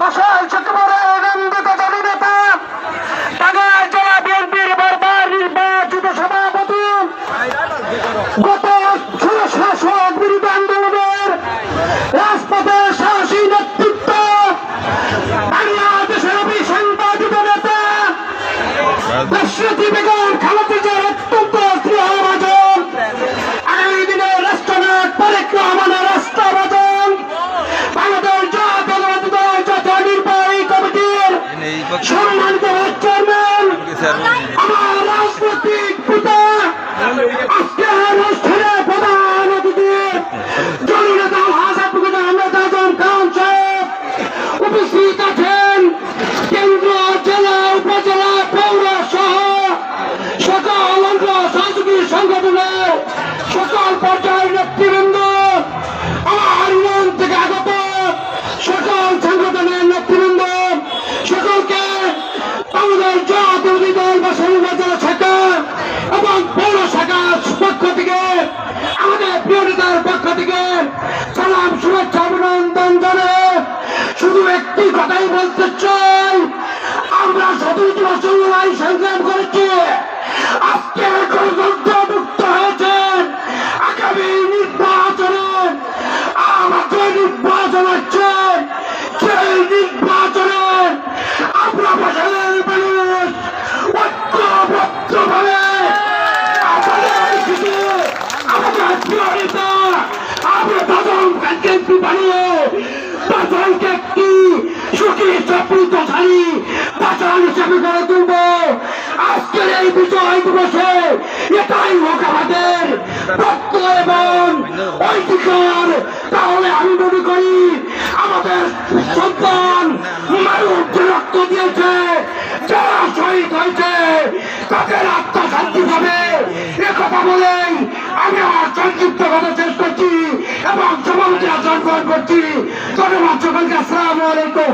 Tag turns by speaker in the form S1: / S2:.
S1: বাসায় শুক্রবারে আনন্দিত দলীয় নেতা টাঙ্গাইল জেলা বিএনপির বারবার নির্বাচিত সভাপতি। গত শাসক বিরোধী আন্দোলনের রাজপথে সাহসী নেতৃত্ব, বাংলাদেশের অভিসংবাদিত নেতা সম্মানিত চেয়ারম্যান আমার রাজনৈতিক পিতা আজকে অনুষ্ঠানে প্রধান অতিথি জননেতা হাসান আহমেদ আজম খান সাহেব উপস্থিত আছেন। কেন্দ্র জেলা উপজেলা পৌর সহ সকল অঙ্গ সাংস্কৃতিক সংগঠনের সকল পর্যায়ের নেতৃবৃন্দ আমার থেকে আগত সকল সংগঠনের বলতে চাই। আমরা সতেরোটি বছর লড়াই সংগ্রাম করেছি। আজকে গণতন্ত্র মুক্ত হয়েছেন। আগামী নির্বাচনে আমাদের নির্বাচন হচ্ছে। তাহলে আমি মনে করি আমাদের সন্তান মানুষ রক্ত দিয়েছে, যারা শহীদ হয়েছে, তাদের আত্মা শান্তি পাবে। কথা বলেই আমি আমার সংক্ষিপ্ত কথা শেষ করছি এবং সমালোচনা গ্রহণ করছি। ধন্যবাদ সকলকে, আসসালামু আলাইকুম।